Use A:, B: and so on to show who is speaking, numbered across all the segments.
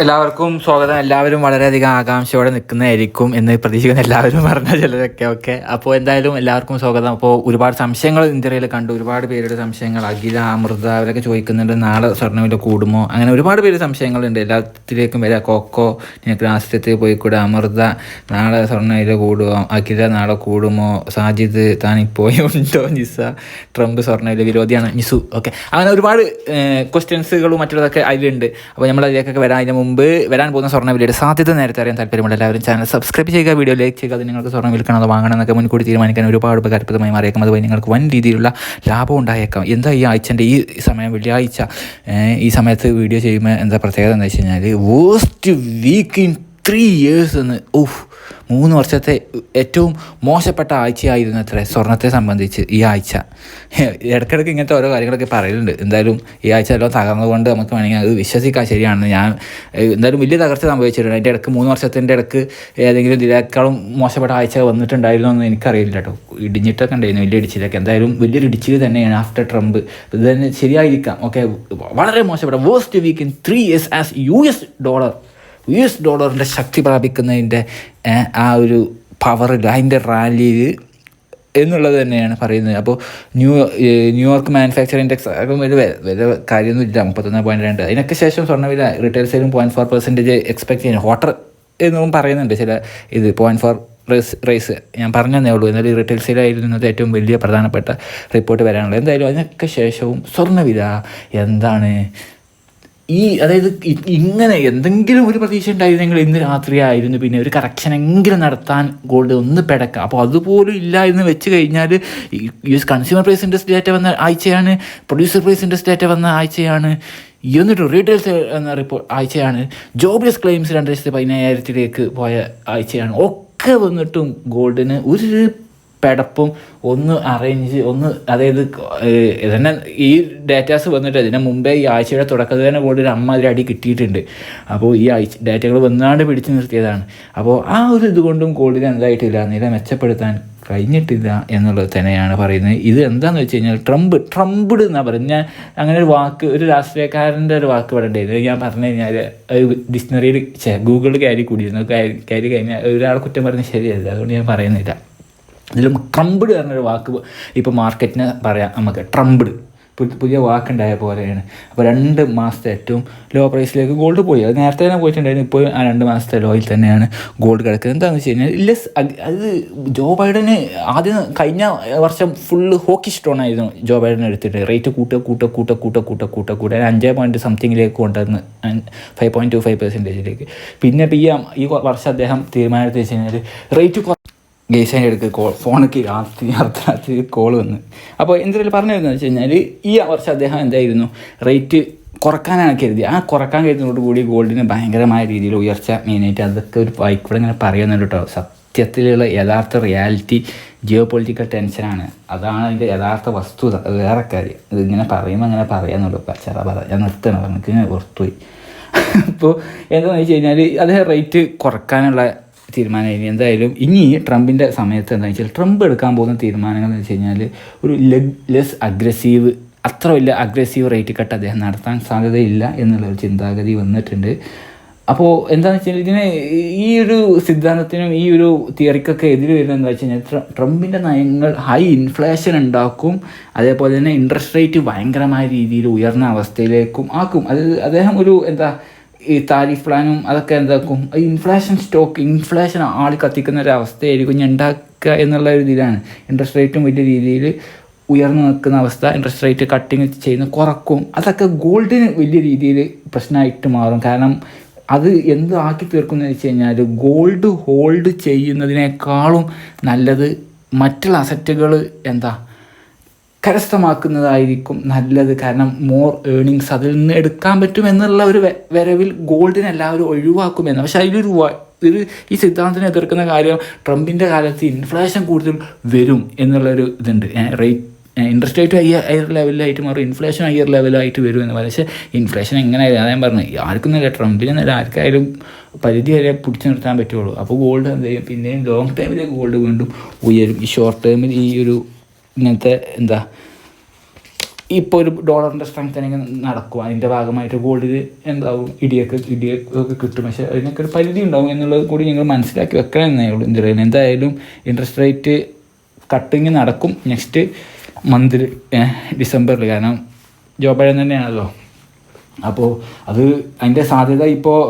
A: എല്ലാവർക്കും സ്വാഗതം. എല്ലാവരും വളരെയധികം ആകാംക്ഷയോടെ നിൽക്കുന്നതായിരിക്കും എന്ന് പ്രതീക്ഷിക്കുന്ന എല്ലാവരും പറഞ്ഞ ചിലരൊക്കെ. ഓക്കെ. അപ്പോൾ എന്തായാലും എല്ലാവർക്കും സ്വാഗതം. അപ്പോൾ ഒരുപാട് സംശയങ്ങൾ ഇന്ത്യയിൽ കണ്ടു. ഒരുപാട് പേരുടെ സംശയങ്ങൾ. അഖില അമൃത അവരൊക്കെ ചോദിക്കുന്നുണ്ട്. നാളെ സ്വർണവില കൂടുമോ? അങ്ങനെ ഒരുപാട് പേര് സംശയങ്ങളുണ്ട്. എല്ലാത്തിലേക്കും വരാം. കൊക്കോ നിനക്ക് രാഷ്ട്രീയത്തിൽ പോയി കൂടാ അമൃത നാളെ സ്വർണവില കൂടുമോ? അഖില നാളെ കൂടുമോ? സാജിദ് താൻ ഇപ്പോഴും ഉണ്ടോ? നിസ ട്രംപ് സ്വർണവില വിരോധിയാണ്. നിസു. ഓക്കെ. അങ്ങനെ ഒരുപാട് ക്വസ്റ്റ്യൻസുകളും മറ്റുള്ളതൊക്കെ അതിലുണ്ട്. അപ്പോൾ നമ്മൾ അതിലേക്കൊക്കെ വരാം. അതിന് മുമ്പ് വരാൻ പോകുന്ന സ്വർണ വിലയുടെ സാധ്യത നേരത്തെ അറിയാൻ താല്പര്യമുള്ള എല്ലാവരും ചാനൽ സബ്സ്ക്രൈബ് ചെയ്യുക വീഡിയോ ലൈക്ക് ചെയ്യുക അത് നിങ്ങൾക്ക് സ്വർണം വിൽക്കണം അത് വാങ്ങണം എന്നൊക്കെ മുൻകൂട്ടി തീരുമാനിക്കാൻ ഒരുപാട് ഉപകാരപ്രദമായി മാറിയേക്കാം. അതുപോലെ നിങ്ങൾക്ക് വൻ രീതിയിലുള്ള ലാഭം ഉണ്ടായേക്കാം. എന്താ ഈ ആഴ്ചന്റെ ഈ സമയം വെള്ളിയാഴ്ച ഈ സമയത്ത് വീഡിയോ ചെയ്യുമ്പോൾ എന്താ പ്രത്യേകത എന്താ വെച്ച് കഴിഞ്ഞാൽ worst week in three years എന്ന് ഓഫ് മൂന്ന് വർഷത്തെ ഏറ്റവും മോശപ്പെട്ട ആഴ്ചയായിരുന്നു അത്ര സ്വർണത്തെ സംബന്ധിച്ച് ഈ ആഴ്ച. ഇടയ്ക്കിടയ്ക്ക് ഇങ്ങനത്തെ ഓരോ കാര്യങ്ങളൊക്കെ പറയുന്നുണ്ട് എന്തായാലും ഈ ആഴ്ച എല്ലാം തകർന്നുകൊണ്ട് നമുക്ക് വേണമെങ്കിൽ അത് വിശ്വസിക്കാൻ ശരിയാണ്. ഞാൻ എന്തായാലും വലിയ തകർച്ച സംഭവിച്ചിട്ടുണ്ട്. അതിന്റെ ഇടയ്ക്ക് മൂന്ന് വർഷത്തിന്റെ ഇടയ്ക്ക് ഏതെങ്കിലും ഇതിനേക്കാളും മോശപ്പെട്ട ആഴ്ച വന്നിട്ടുണ്ടായിരുന്നോ എന്ന് എനിക്കറിയില്ല കേട്ടോ. ഇടിഞ്ഞിട്ടൊക്കെ ഉണ്ടായിരുന്നു വലിയ ഇടിച്ചിലൊക്കെ. എന്തായാലും വലിയൊരു ഇടിച്ചിൽ തന്നെയാണ് ആഫ്റ്റർ ട്രംപ്. ഇത് തന്നെ ശരിയായിരിക്കാം. ഓക്കെ വളരെ മോശപ്പെട്ട worst week in three years as U S dollar U S ഡോളറിന്റെ ശക്തി പ്രാപിക്കുന്നതിന്റെ ആ ഒരു പവറിൽ അതിന്റെ റാലിയിൽ എന്നുള്ളത് തന്നെയാണ് പറയുന്നത്. അപ്പോൾ ന്യൂ ന്യൂയോർക്ക് മാനുഫാക്ചറിംഗ് ഇൻഡെക്സ് അതൊക്കെ വലിയ വെ- വലിയ കാര്യമൊന്നുമില്ല മുപ്പത്തൊന്ന് പോയിന്റ് രണ്ട്. അതിനൊക്കെ ശേഷം സ്വർണവില റീറ്റെയിൽ സെയിലും പോയിന്റ് ഫോർ പെർസെന്റേജ് എക്സ്പെക്ട് ചെയ്യുന്നു. ഹോട്ടർ എന്നും പറയുന്നുണ്ട്. ചില ഇത് പോയിന്റ് ഫോർ റേസ് റേസ് ഞാൻ പറഞ്ഞതേ ഉള്ളൂ. എന്നാലും റീറ്റെയിൽ സെയിലായിരുന്നു ഇന്നത്തെ ഏറ്റവും വലിയ പ്രധാനപ്പെട്ട റിപ്പോർട്ട് വരാനുള്ളത്. എന്തായാലും അതിനൊക്കെ ശേഷവും സ്വർണവില എന്താണ്? ഈ അതായത് ഇങ്ങനെ എന്തെങ്കിലും ഒരു പ്രതീക്ഷ ഉണ്ടായിരുന്നെങ്കിൽ ഇന്ന് രാത്രിയായിരുന്നു. പിന്നെ ഒരു കറക്ഷൻ എങ്കിലും നടത്താൻ ഗോൾഡ് ഒന്ന് പിടക്കാം. അപ്പോൾ അതുപോലും ഇല്ല എന്ന് വെച്ച് കഴിഞ്ഞാൽ ഈ കൺസ്യൂമർ പ്രൈസ് ഇൻഡസ്ട്രി ഡേറ്റ വന്ന ആഴ്ചയാണ് പ്രൊഡ്യൂസർ പ്രൈസ് ഇൻഡസ്ട്രി ഡേറ്റ വന്ന ആഴ്ചയാണ് എന്നിട്ട് റീറ്റെയിൽസ് എന്ന റിപ്പോർട്ട് ആഴ്ചയാണ് ജോബ്ലെസ് ക്ലെയിംസ് രണ്ട് ലക്ഷത്തി പതിനായിരത്തിലേക്ക് പോയ ആഴ്ചയാണ്. ഒക്കെ വന്നിട്ടും ഗോൾഡിന് ഒരു പെടപ്പും ഒന്ന് അറേഞ്ച് ഒന്ന് അതായത് ഇതന്നെ ഈ ഡാറ്റാസ് വന്നിട്ട് ഇതിന് മുമ്പേ ഈ ആഴ്ചയുടെ തുടക്കത്തിൽ തന്നെ കൂടി ഒരു അമ്മ അടി കിട്ടിയിട്ടുണ്ട്. അപ്പോൾ ഈ ആഴ്ച ഡേറ്റകൾ വന്നാണ്ട് പിടിച്ചു നിർത്തിയതാണ്. അപ്പോൾ ആ ഒരു ഇതുകൊണ്ടും കൂടുതൽ എന്തായിട്ടില്ല നില മെച്ചപ്പെടുത്താൻ കഴിഞ്ഞിട്ടില്ല എന്നുള്ളത് തന്നെയാണ് പറയുന്നത്. ഇത് എന്താണെന്ന് വെച്ച് കഴിഞ്ഞാൽ ട്രംപ് ട്രംപ്ഡ് എന്നാണ് പറയുന്നത്. ഞാൻ അങ്ങനെ ഒരു വാക്ക് ഒരു രാഷ്ട്രീയക്കാരന്റെ ഒരു വാക്ക് ഇവിടെ ഞാൻ പറഞ്ഞു കഴിഞ്ഞാൽ ഡിക്ഷണറിയിൽ ഗൂഗിളിൽ കയറി കൂടിയിരുന്നു. കയറി കഴിഞ്ഞാൽ ഒരാളെ കുറ്റം പറഞ്ഞ് ശരിയല്ല. അതുകൊണ്ട് ഞാൻ പറയുന്നില്ല. ഇതിലും ട്രംപ്ഡ് പറഞ്ഞൊരു വാക്ക് ഇപ്പോൾ മാർക്കറ്റിന് പറയാം നമുക്ക് ട്രംപ്ഡ്. പുതിയ വാക്കുണ്ടായ പോലെയാണ്. അപ്പോൾ രണ്ട് മാസത്തെ ഏറ്റവും ലോ പ്രൈസിലേക്ക് ഗോൾഡ് പോയി. അത് നേരത്തെ തന്നെ പോയിട്ടുണ്ടായിരുന്നു ഇപ്പോൾ ആ രണ്ട് മാസത്തെ ലോയിൽ തന്നെയാണ് ഗോൾഡ് കിടക്കുന്നത്. എന്താണെന്ന് വെച്ച് കഴിഞ്ഞാൽ ലെസ് അത് ജോ ബൈഡന് ആദ്യം കഴിഞ്ഞ വർഷം ഫുള്ള് ഹോക്കി സ്റ്റോൺ ആയിരുന്നു ജോ ബൈഡൻ എടുത്തിട്ട്. റേറ്റ് കൂട്ടുക കൂട്ട കൂട്ട കൂട്ട കൂട്ട കൂട്ട കൂട്ട. അഞ്ച് പോയിന്റ് സംതിങ്ങിലേക്ക് കൊണ്ടുവന്ന് ഫൈവ് പോയിന്റ് ടു ഫൈവ് പെർസെന്റേജിലേക്ക് പിന്നെ ഇപ്പോൾ ഈ ഈ വർഷം അദ്ദേഹം തീരുമാനത്തിൽ വെച്ച് കഴിഞ്ഞാൽ റേറ്റ് ഗേസിന്റെ അടുത്ത് കോൾ ഫോണൊക്കെ രാത്രി അർദ്ധരാത്രി കോൾ വന്ന്. അപ്പോൾ എന്തെങ്കിലും പറഞ്ഞു വരുന്നത് വെച്ച് കഴിഞ്ഞാൽ ഈ വർഷം അദ്ദേഹം എന്തായിരുന്നു? റേറ്റ് കുറക്കാനാണ് കരുതി ആ കുറയ്ക്കാൻ കരുതുന്നതോട് കൂടി ഗോൾഡിന് ഭയങ്കരമായ രീതിയിൽ ഉയർച്ച മെയിനായിട്ട് അതൊക്കെ ഒരു വായിക്കൂടെ ഇങ്ങനെ പറയുന്നുണ്ട് കേട്ടോ. സത്യത്തിലുള്ള യഥാർത്ഥ റിയാലിറ്റി ജിയോ പൊളിറ്റിക്കൽ ടെൻഷനാണ്. അതാണ് അതിന്റെ യഥാർത്ഥ വസ്തുത. വേറെ കാര്യം. ഇതിങ്ങനെ പറയുമ്പോൾ അങ്ങനെ പറയാന്നുള്ളൂ. പച്ചറ പറ ഞാൻ നിർത്തണം. എനിക്ക് ഇങ്ങനെ ഓർത്തുപോയി അപ്പോൾ എന്താണെന്ന് വെച്ച് കഴിഞ്ഞാൽ അദ്ദേഹം റേറ്റ് കുറക്കാനുള്ള തീരുമാനം ഇനി എന്തായാലും ഇനി ട്രംപിന്റെ സമയത്ത് എന്താണെന്ന് വെച്ചാൽ ട്രംപ് എടുക്കാൻ പോകുന്ന തീരുമാനങ്ങൾ എന്ന് വെച്ച് കഴിഞ്ഞാൽ ഒരു ലെസ് അഗ്രസീവ് അത്ര വലിയ അഗ്രസീവ് റേറ്റ് കട്ട് അദ്ദേഹം നടത്താൻ സാധ്യതയില്ല എന്നുള്ളൊരു ചിന്താഗതി വന്നിട്ടുണ്ട്. അപ്പോൾ എന്താണെന്ന് വെച്ചാൽ ഇതിന് ഈ ഒരു സിദ്ധാന്തത്തിനും ഈ ഒരു തിയറിക്കൊക്കെ എതിര് വരുന്നത് എന്താ വെച്ച് കഴിഞ്ഞാൽ ട്ര- ട്രംപിന്റെ നയങ്ങൾ ഹൈ ഇൻഫ്ലേഷൻ ഉണ്ടാക്കും അതേപോലെ തന്നെ ഇൻട്രസ്റ്റ് റേറ്റ് ഭയങ്കരമായ രീതിയിൽ ഉയർന്ന അവസ്ഥയിലേക്കും ആക്കും. അത് അദ്ദേഹം ഒരു എന്താ ഈ താരിഫ് പ്ലാനും അതൊക്കെ എന്താക്കും? ഇൻഫ്ലേഷൻ സ്റ്റോക്ക് ഇൻഫ്ലേഷൻ ആൾ കത്തിക്കുന്ന ഒരു അവസ്ഥയായിരിക്കും ഞാൻ ഉണ്ടാക്കുക എന്നുള്ള ഒരു ഇതിലാണ്. ഇൻട്രസ്റ്റ് റേറ്റും വലിയ രീതിയിൽ ഉയർന്നു നിൽക്കുന്ന അവസ്ഥ. ഇൻട്രസ്റ്റ് റേറ്റ് കട്ടിങ് ചെയ്യുന്ന കുറക്കും. അതൊക്കെ ഗോൾഡിന് വലിയ രീതിയിൽ പ്രശ്നമായിട്ട് മാറും. കാരണം അത് എന്ത് ആക്കി തീർക്കുന്നു വെച്ച് കഴിഞ്ഞാൽ ഗോൾഡ് ഹോൾഡ് ചെയ്യുന്നതിനേക്കാളും നല്ലത് മറ്റുള്ള അസറ്റുകൾ എന്താ? കരസ്ഥമാക്കുന്നതായിരിക്കും നല്ലത്. കാരണം മോർ ഏണിങ്സ് അതിൽ നിന്ന് എടുക്കാൻ പറ്റും എന്നുള്ള ഒരു വരവിൽ ഗോൾഡിനെ എല്ലാവരും ഒഴിവാക്കുമെന്ന് പക്ഷേ അതിലൊരു ഒരു ഈ സിദ്ധാന്തത്തിനെ എതിർക്കുന്ന കാര്യം ട്രംപിന്റെ കാലത്ത് ഇൻഫ്ലേഷൻ കൂടുതൽ വരും എന്നുള്ളൊരു ഇതുണ്ട്. Rate interest rate higher higher ലെവലിലായിട്ട് മാറും. ഇൻഫ്ലേഷൻ ഹയർ ലെവലായിട്ട് വരും എന്ന് പറയും പക്ഷേ ഇൻഫ്ലേഷൻ എങ്ങനെ അതാ ഞാൻ പറഞ്ഞു ആർക്കും നല്ല ട്രംപിനൊന്നല്ല ആർക്കായാലും പരിധി വരെ പിടിച്ചു നിർത്താൻ പറ്റുള്ളൂ. അപ്പോൾ ഗോൾഡ് എന്ത് ചെയ്യും? പിന്നെയും ലോങ് ടൈമിലേക്ക് ഗോൾഡ് വീണ്ടും ഉയരും. ഈ ഷോർട്ട് ടൈമിൽ ഈ ഒരു ഇങ്ങനത്തെ എന്താ ഇപ്പോൾ ഒരു ഡോളറിന്റെ സ്ട്രെങ്തനിങ് നടക്കും. അതിന്റെ ഭാഗമായിട്ട് ഗോൾഡിൽ എന്താവും? ഇടിയൊക്കെ ഇടിയൊക്കെ കിട്ടും. പക്ഷേ അതിനൊക്കെ ഒരു പരിധി ഉണ്ടാവും എന്നുള്ളത് കൂടി ഞങ്ങൾ മനസ്സിലാക്കി വെക്കണം എന്നേ ഉള്ളൂ ഇന്ത്യയിൽ എന്തായാലും ഇൻട്രസ്റ്റ് റേറ്റ് കട്ടിങ് നടക്കും നെക്സ്റ്റ് മന്തിൽ ഡിസംബറിൽ കാരണം ജോബ് ബൈഡൻ തന്നെയാണല്ലോ. അപ്പോൾ അത് അതിന്റെ സാധ്യത ഇപ്പോൾ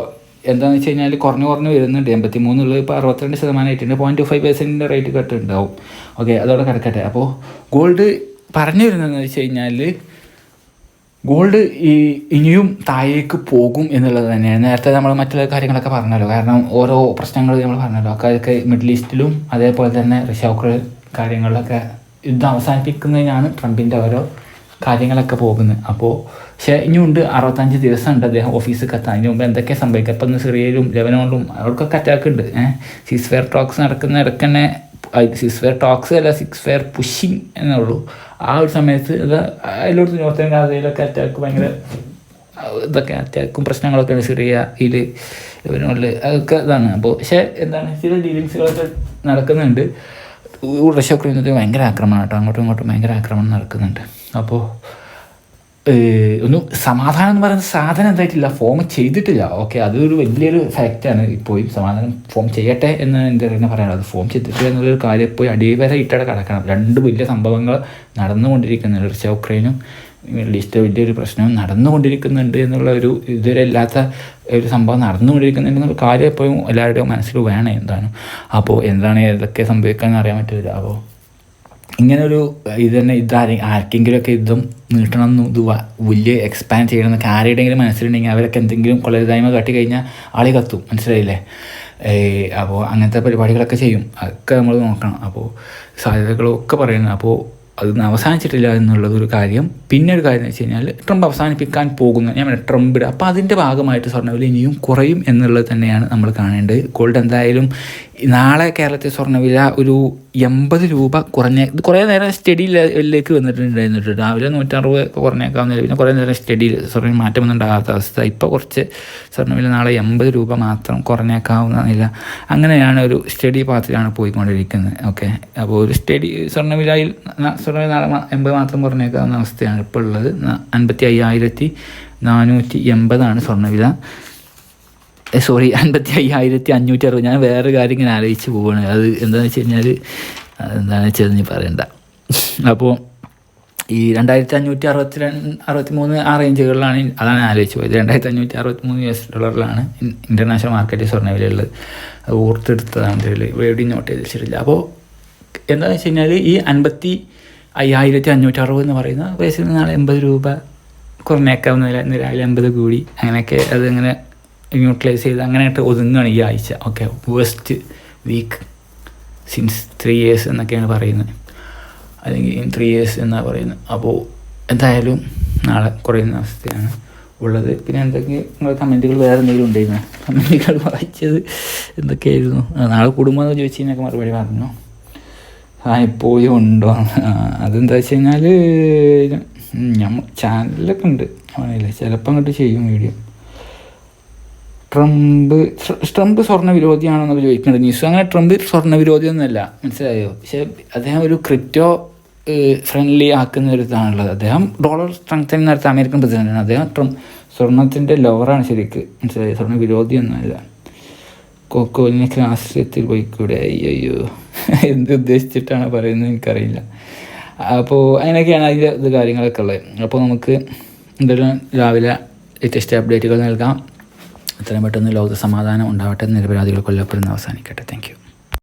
A: എന്താണെന്ന് വെച്ച് കഴിഞ്ഞാൽ കുറഞ്ഞു കുറഞ്ഞ് വരുന്നുണ്ട്. എൺപത്തി മൂന്നുള്ളത് ഇപ്പോൾ അറുപത്തിരണ്ട് ശതമാനമായിട്ടുണ്ട് പോയിന്റ് ഫൈവ് പെർസെന്റിന്റെ റേറ്റ് കട്ട് ഉണ്ടാവും ഓക്കെ അതോടെ കിടക്കട്ടെ. അപ്പോൾ ഗോൾഡ് പറഞ്ഞു വരുന്നതെന്ന് വെച്ച് കഴിഞ്ഞാൽ ഗോൾഡ് ഈ ഇനിയും താഴേക്ക് പോകും എന്നുള്ളത് തന്നെയാണ്. നേരത്തെ നമ്മൾ മറ്റുള്ള കാര്യങ്ങളൊക്കെ പറഞ്ഞല്ലോ. കാരണം ഓരോ പ്രശ്നങ്ങൾ നമ്മൾ പറഞ്ഞല്ലോ. അതൊക്കെ മിഡിൽ ഈസ്റ്റിലും അതേപോലെ തന്നെ റഷ്യ കാര്യങ്ങളിലൊക്കെ യുദ്ധം അവസാനിപ്പിക്കുന്നതിനാണ് ട്രംപിന്റെ ഓരോ കാര്യങ്ങളൊക്കെ പോകുന്നത് അപ്പോൾ പക്ഷേ ഇനിയുണ്ട് അറുപത്തഞ്ച് ദിവസമുണ്ട് അദ്ദേഹം ഓഫീസിൽ കത്താൻ അതിന് മുമ്പ് എന്തൊക്കെ സംഭവിക്കുക ഇപ്പം സിറിയയിലും ലെബനോണിലും അവർക്കൊക്കെ അറ്റാക്ക് ഉണ്ട്. ഏഹ് സിക്സ് ഫെയർ ടോക്സ് നടക്കുന്ന ഇടയ്ക്ക് തന്നെ സിക്സ് ഫെയർ ടോക്സ് അല്ല സിക്സ് ഫെയർ പുഷിങ് എന്നേ ഉള്ളൂ. ആ ഒരു സമയത്ത് അത് എല്ലായിടത്തും നോർത്തേൺ ഗാസയിലൊക്കെ അറ്റാക്ക് ഭയങ്കര ഇതൊക്കെ അറ്റാക്കും പ്രശ്നങ്ങളൊക്കെ ഉണ്ട്. സിറിയയിൽ ലെബനോണിൽ അതൊക്കെ ഇതാണ്. അപ്പോൾ പക്ഷേ എന്താണ് ചില ഡീലിങ്സുകളൊക്കെ നടക്കുന്നുണ്ട്. റഷ്യ ഭയങ്കര ആക്രമണം കേട്ടോ അങ്ങോട്ടും ഇങ്ങോട്ടും ഭയങ്കര ആക്രമണം നടക്കുന്നുണ്ട്. അപ്പോൾ ഒന്ന് സമാധാനം എന്ന് പറയുന്ന സാധനം എന്തായിട്ടില്ല. ഫോം ചെയ്തിട്ടില്ല. ഓക്കെ അതൊരു വലിയൊരു ഫാക്റ്റാണ് ഇപ്പോഴും സമാധാനം ഫോം ചെയ്യട്ടെ എന്ന് എന്റെ തന്നെ പറയാനുള്ളത്. ഫോം ചെയ്തിട്ടില്ല എന്നുള്ളൊരു കാര്യം ഇപ്പോൾ അടിവരെ ഇട്ടടെ കിടക്കണം. രണ്ട് വലിയ സംഭവങ്ങൾ നടന്നുകൊണ്ടിരിക്കുന്നുണ്ട്. റഷ്യ ഉക്രൈനും മിഡിൽ ഈസ്റ്റ് വലിയൊരു പ്രശ്നവും നടന്നുകൊണ്ടിരിക്കുന്നുണ്ട് എന്നുള്ള ഒരു ഇതുവരെ ഇല്ലാത്ത ഒരു സംഭവം നടന്നുകൊണ്ടിരിക്കുന്നുണ്ട് എന്നുള്ള കാര്യം എപ്പോഴും എല്ലാവരുടെയും മനസ്സിൽ വേണം. എന്താണ്? അപ്പോൾ എന്താണ് ഏതൊക്കെ സംഭവിക്കാൻ അറിയാൻ പറ്റില്ല. അപ്പോൾ ഇങ്ങനെ ഒരു ഇത് തന്നെ ഇത് ആർക്കെങ്കിലുമൊക്കെ ഇതും നീട്ടണം എന്ന് ഇത് വലിയ എക്സ്പാൻഡ് ചെയ്യണം എന്നൊക്കെ ആരുടെയെങ്കിലും മനസ്സിലുണ്ടെങ്കിൽ അവരൊക്കെ എന്തെങ്കിലും കൊള്ളരുതായ്മ കാട്ടി കഴിഞ്ഞാൽ ആളി കത്തും. മനസ്സിലായില്ലേ? അപ്പോൾ അങ്ങനത്തെ പരിപാടികളൊക്കെ ചെയ്യും. അതൊക്കെ നമ്മൾ നോക്കണം. അപ്പോൾ സാധ്യതകളൊക്കെ പറയുന്നത് അപ്പോൾ അത് അവസാനിച്ചിട്ടില്ല എന്നുള്ളത് ഒരു കാര്യം. പിന്നെ ഒരു കാര്യം എന്ന് വെച്ച് കഴിഞ്ഞാൽ ട്രംപ് അവസാനിപ്പിക്കാൻ പോകുന്ന ഞാൻ പറയാം ട്രംപിയുടെ അപ്പോൾ അതിന്റെ ഭാഗമായിട്ട് സ്വർണവില ഇനിയും കുറയും എന്നുള്ളത് തന്നെയാണ് നമ്മൾ കാണേണ്ടത്. ഗോൾഡ് എന്തായാലും നാളെ കേരളത്തിൽ സ്വർണവില ഒരു എൺപത് രൂപ കുറഞ്ഞ കുറേ നേരം സ്റ്റഡി ലെവലിലേക്ക് വന്നിട്ടുണ്ടായിരുന്നു രാവിലെ നൂറ്ററുപത് കുറഞ്ഞേക്കാവുന്ന പിന്നെ കുറേ നേരം സ്റ്റഡി സ്വർണം മാറ്റമൊന്നും ഉണ്ടാകാത്ത അവസ്ഥ. ഇപ്പോൾ കുറച്ച് സ്വർണവില നാളെ എൺപത് രൂപ മാത്രം കുറഞ്ഞേക്കാവുന്ന നില. അങ്ങനെയാണ് ഒരു സ്റ്റഡി പാത്തിലാണ് പോയിക്കൊണ്ടിരിക്കുന്നത്. ഓക്കെ? അപ്പോൾ ഒരു സ്റ്റഡി സ്വർണവിലയിൽ സ്വർണവില നാളെ എൺപത് മാത്രം കുറഞ്ഞേക്കാവുന്ന അവസ്ഥയാണ് ഇപ്പോൾ ഉള്ളത്. അൻപത്തി അയ്യായിരത്തി നാനൂറ്റി എൺപതാണ് സ്വർണവില. സോറി അൻപത്തി അയ്യായിരത്തി അഞ്ഞൂറ്റി അറുപത് ഞാൻ വേറെ കാര്യം ഇങ്ങനെ ആലോചിച്ച് പോവുകയാണ് അത് എന്താണെന്ന് വെച്ച് കഴിഞ്ഞാൽ എന്താണെന്ന് വെച്ചാൽ നീ പറയണ്ട. അപ്പോൾ ഈ രണ്ടായിരത്തി അഞ്ഞൂറ്റി അറുപത്തി രണ്ട് അറുപത്തി മൂന്ന് ആ റേഞ്ചുകളിലാണ് അതാണ് ആലോചിച്ച് പോയത്. രണ്ടായിരത്തി അഞ്ഞൂറ്റി അറുപത്തി മൂന്ന് യു എസ് ഡോളറിലാണ് ഇന്റർനാഷണൽ മാർക്കറ്റിൽ സ്വർണവിലയുള്ളത് അത് ഓർത്തെടുത്തതാണ് എവിടെയും നോട്ട് ചെയ്ത് വെച്ചിട്ടില്ല. അപ്പോൾ എന്താണെന്ന് വെച്ച് കഴിഞ്ഞാൽ ഈ അൻപത്തി അയ്യായിരത്തി അഞ്ഞൂറ്റി അറുപത് എന്ന് പറയുന്ന പൈസയിൽ നാളെ എൺപത് രൂപ കുറഞ്ഞേക്കാവുന്ന നില നിലയിൽ എൺപത് കൂടി. അങ്ങനെയൊക്കെ അത് അങ്ങനെ ന്യൂട്രലൈസ് ചെയ്ത് അങ്ങനെയായിട്ട് ഒതുങ്ങുകയാണ് ഈ ആഴ്ച. Okay worst week since three years എന്നൊക്കെയാണ് പറയുന്നത്. അല്ലെങ്കിൽ ഇൻ ത്രീ ഇയേഴ്സ് എന്നാണ് പറയുന്നത്. അപ്പോൾ എന്തായാലും നാളെ കുറയുന്ന അവസ്ഥയാണ് ഉള്ളത്. പിന്നെ എന്തൊക്കെ നിങ്ങളുടെ കമന്റുകൾ വേറെ എന്തെങ്കിലും ഉണ്ടായിരുന്നു കമന്റുകൾ വായിച്ചത് എന്തൊക്കെയായിരുന്നു? നാളെ കുടുംബം എന്ന് ചോദിച്ചു കഴിഞ്ഞാൽ മറുപടി പറഞ്ഞു. ആ ഇപ്പോഴും ഉണ്ടോ? അതെന്താ വെച്ച് കഴിഞ്ഞാൽ നമ്മൾ ചാനലൊക്കെ ഉണ്ട്. അവനില്ലേ ചിലപ്പോൾ അങ്ങോട്ട് ചെയ്യും വീഡിയോ ട്രംപ് ട്രംപ് സ്വർണ വിരോധിയാണെന്നൊക്കെ ചോദിക്കുന്നുണ്ട് ന്യൂസ്. അങ്ങനെ ട്രംപ് സ്വർണ വിരോധി ഒന്നുമല്ല മനസ്സിലായോ? പക്ഷേ അദ്ദേഹം ഒരു ക്രിപ്റ്റോ ഫ്രണ്ട്ലി ആക്കുന്ന ഒരു ഇതാണുള്ളത് അദ്ദേഹം ഡോളർ സ്ട്രെങ്തനിങ് നടത്ത അമേരിക്കൻ പ്രസിഡന്റാണ് അദ്ദേഹം ട്രംപ് സ്വർണത്തിന്റെ ലോവറാണ് ശരിക്ക്. മനസ്സിലായി? സ്വർണ വിരോധിയൊന്നുമല്ല കോക്കോലിനൊക്കെ പോയി പോയിക്കൂടെ? അയ്യോ എന്ത് ഉദ്ദേശിച്ചിട്ടാണ് പറയുന്നത് എനിക്കറിയില്ല. അപ്പോൾ അങ്ങനെയൊക്കെയാണ് അതിന്റെ ഇത് കാര്യങ്ങളൊക്കെ ഉള്ളത്. അപ്പോൾ നമുക്ക് എന്തായാലും രാവിലെ ലേറ്റസ്റ്റ് അപ്ഡേറ്റുകൾ നൽകാം. എത്രയും പെട്ടെന്ന് ലോകത്ത് സമാധാനം ഉണ്ടാവട്ടെ നിരപരാധികൾ കൊല്ലപ്പെടുന്ന അവസാനിക്കട്ടെ. താങ്ക്